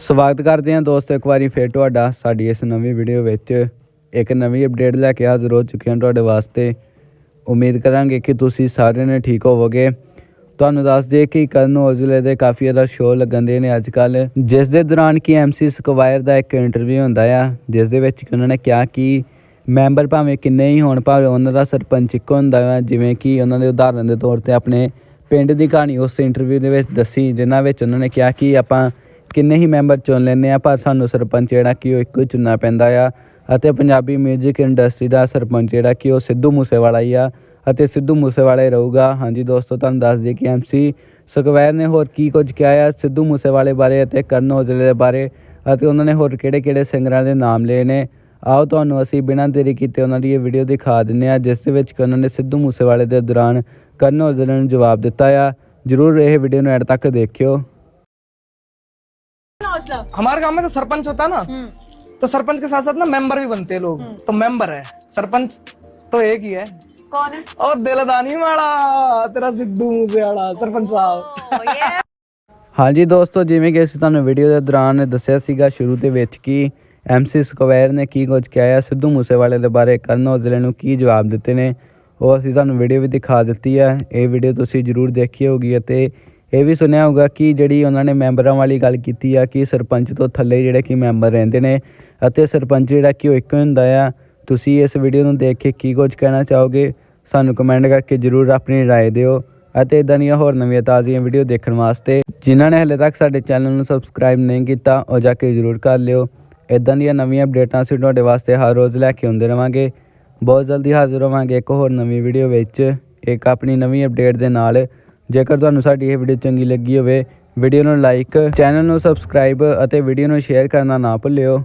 ਸਵਾਗਤ ਕਰਦੇ ਹਾਂ ਦੋਸਤੋ, ਇੱਕ ਵਾਰੀ ਫੇਰ ਤੁਹਾਡਾ ਸਾਡੀ ਇਸ ਨਵੀਂ ਵੀਡੀਓ ਵਿੱਚ। ਇੱਕ ਨਵੀਂ ਅਪਡੇਟ ਲੈ ਕੇ ਹਾਜ਼ਰ ਹੋ ਚੁੱਕੇ ਹਾਂ ਤੁਹਾਡੇ ਵਾਸਤੇ। ਉਮੀਦ ਕਰਾਂਗੇ ਕਿ ਤੁਸੀਂ ਸਾਰਿਆਂ ਨੇ ਠੀਕ ਹੋਵੋਗੇ। ਤੁਹਾਨੂੰ ਦੱਸ ਦਈਏ ਕਿ ਕਰਨ ਔਜਲੇ ਦੇ ਕਾਫੀ ਜ਼ਿਆਦਾ ਸ਼ੋਅ ਲੱਗਣ ਦੇ ਨੇ ਅੱਜ ਕੱਲ ਜਿਸ ਦੇ ਦੌਰਾਨ ਕਿ ਐਮਸੀ ਸਕਵਾਇਰ ਦਾ ਇੱਕ ਇੰਟਰਵਿਊ ਹੁੰਦਾ ਆ, ਜਿਸ ਦੇ ਵਿੱਚ ਕਿ ਉਹਨਾਂ ਨੇ ਕਿਹਾ ਕਿ ਮੈਂਬਰ ਭਾਵੇਂ ਕਿੰਨੇ ਹੀ ਹੋਣ, ਭਾਵੇਂ ਉਹਨਾਂ ਦਾ ਸਰਪੰਚ ਇੱਕੋ ਹੁੰਦਾ ਹੈ ਜਿਵੇਂ ਕਿ ਉਹਨਾਂ ਦੇ ਉਦਾਹਰਨ ਦੇ ਤੌਰ ਤੇ ਆਪਣੇ ਪਿੰਡ ਦੀ ਕਹਾਣੀ ਉਸ ਇੰਟਰਵਿਊ ਦੇ ਵਿੱਚ ਦੱਸੀ, ਜਿਨ੍ਹਾਂ ਵਿੱਚ ਉਹਨਾਂ ਨੇ ਕਿਹਾ ਕਿ ਆਪਾਂ ਕਿੰਨੇ ਹੀ ਮੈਂਬਰ ਚੁਣ ਲੈਂਦੇ ਆ, ਪਰ ਸਾਨੂੰ ਸਰਪੰਚ ਜਿਹੜਾ ਕਿ ਉਹ ਇੱਕੋ ਹੀ ਚੁਣਨਾ ਪੈਂਦਾ ਆ। ਅਤੇ ਪੰਜਾਬੀ 뮤직 ਇੰਡਸਟਰੀ ਦਾ ਸਰਪੰਚ ਜਿਹੜਾ ਕਿ ਉਹ ਸਿੱਧੂ ਮੂਸੇਵਾਲਾ ਹੀ ਆ। ਅਤੇ ਸਿੱਧੂ ਮੂਸੇਵਾਲਾ ਹੀ ਰਹੂਗਾ। ਹਾਂਜੀ ਦੋਸਤੋ, ਤੁਹਾਨੂੰ ਦੱਸ ਦਈਏ ਕਿ ਐਮਸੀ ਸਕਵੈਰ ਨੇ ਹੋਰ ਕੀ ਕੁਝ ਕਿਹਾ ਆ? ਸਿੱਧੂ ਮੂਸੇਵਾਲੇ ਬਾਰੇ ਅਤੇ ਕਰਨ ਔਜਲੇ ਦੇ ਬਾਰੇ। ਅਤੇ ਉਹਨਾਂ ਨੇ ਹੋਰ ਕਿਹੜੇ-ਕਿਹੜੇ ਸਿੰਗਰਾਂ ਦੇ ਨਾਮ ਲਏ ਨੇ? ਆਓ ਤੁਹਾਨੂੰ ਅਸੀਂ ਬਿਨਾਂ ਦੇਰੀ ਕੀਤੇ ਉਹਨਾਂ ਦੀ ਇਹ ਵੀਡੀਓ ਦਿਖਾ ਦਿੰਨੇ ਆ ਜਿਸ ਦੇ ਵਿੱਚ ਕਿ ਉਹਨਾਂ ਨੇ ਸਿੱਧੂ ਮੂਸੇਵਾਲੇ ਦੇ ਦੌਰਾਨ ਕਰਨ ਔਜਲੇ ਨੂੰ ਜਵਾਬ ਦਿੱਤਾ ਆ। ਜਰੂਰ ਇਹ ਵੀਡੀਓ ਨੂੰ ਐਡ ਤੱਕ ਦੇਖਿਓ। हौसला हमारे गांव में तो सरपंच होता है ना हम्म तो सरपंच के साथ साथ ना मेंबर भी बनते हैं लोग तो मेंबर है सरपंच तो एक ही है कौन है और दिलदानी वाला तेरा सिद्धू मूसेवाला सरपंच साहब ओ ये ਹਾਂਜੀ ਦੋਸਤੋ ਜਿਵੇਂ ਕਿ ਅਸੀਂ ਤੁਹਾਨੂੰ ਵੀਡੀਓ ਦੇ ਦੌਰਾਨ ਦੱਸਿਆ ਸੀਗਾ ਸ਼ੁਰੂ ਦੇ ਵਿੱਚ ਕਿ ਐਮਸੀ ਸਕੁਆਇਰ ਨੇ ਕੀ ਕੁਝ ਕਿਹਾ ਹੈ ਸਿੱਧੂ ਮੂਸੇਵਾਲੇ ਦੇ ਬਾਰੇ ਕਰਨ ਔਜਲੇ ਨੂੰ ਕੀ ਜਵਾਬ ਦਿੱਤੇ ਨੇ ਉਹ ਅਸੀਂ ਤੁਹਾਨੂੰ ਵੀਡੀਓ ਵੀ ਦਿਖਾ ਦਿੱਤੀ ਹੈ ਇਹ ਵੀਡੀਓ ਤੁਸੀਂ ਜ਼ਰੂਰ ਦੇਖੀ ਹੋਗੀ ਅਤੇ ਇਹ ਵੀ ਸੁਣਿਆ ਹੋਗਾ ਕਿ ਜਿਹੜੀ ਉਹਨਾਂ ਨੇ ਮੈਂਬਰਾਂ ਵਾਲੀ ਗੱਲ ਕੀਤੀ ਆ ਕਿ ਸਰਪੰਚ ਤੋਂ ਥੱਲੇ ਜਿਹੜੇ ਕਿ ਮੈਂਬਰ ਰਹਿੰਦੇ ਨੇ ਅਤੇ ਸਰਪੰਚ ਜਿਹੜਾ ਕਿ ਉਹ ਇੱਕ ਹੀ ਹੁੰਦਾ ਆ ਤੁਸੀਂ ਇਸ ਵੀਡੀਓ ਨੂੰ ਦੇਖ ਕੇ ਕੀ ਕੁਝ ਕਹਿਣਾ ਚਾਹੋਗੇ ਸਾਨੂੰ ਕਮੈਂਟ ਕਰਕੇ ਜ਼ਰੂਰ ਆਪਣੀ رائے ਦਿਓ ਅਤੇ ਇਦਾਂ ਦੀਆਂ ਹੋਰ ਨਵੀਆਂ ਤਾਜ਼ੀਆਂ ਵੀਡੀਓ ਦੇਖਣ ਵਾਸਤੇ ਜਿਨ੍ਹਾਂ ਨੇ ਹਲੇ ਤੱਕ ਸਾਡੇ ਚੈਨਲ ਨੂੰ ਸਬਸਕ੍ਰਾਈਬ ਨਹੀਂ ਕੀਤਾ ਉਹ ਜਾ ਕੇ ਜ਼ਰੂਰ ਕਰ ਲਿਓ ਇਦਾਂ ਦੀਆਂ ਨਵੀਆਂ ਅਪਡੇਟਾਂ ਅਸੀਂ ਤੁਹਾਡੇ ਵਾਸਤੇ ਹਰ ਰੋਜ਼ ਲੈ ਕੇ ਆਉਂਦੇ ਰਵਾਂਗੇ ਬਹੁਤ ਜਲਦੀ ਹਾਜ਼ਰ ਹੋਵਾਂਗੇ ਇੱਕ ਹੋਰ ਨਵੀਂ ਵੀਡੀਓ ਵਿੱਚ ਇੱਕ ਆਪਣੀ ਨਵੀਂ ਅਪਡੇਟ ਦੇ ਨਾਲ ਜੇਕਰ ਤੁਹਾਨੂੰ ਸਾਡੀ ਇਹ ਵੀਡੀਓ ਚੰਗੀ ਲੱਗੀ ਹੋਵੇ ਵੀਡੀਓ ਨੂੰ ਲਾਈਕ ਚੈਨਲ ਨੂੰ ਸਬਸਕ੍ਰਾਈਬ ਅਤੇ ਵੀਡੀਓ ਨੂੰ ਸ਼ੇਅਰ ਕਰਨਾ ਨਾ ਭੁੱਲਿਓ।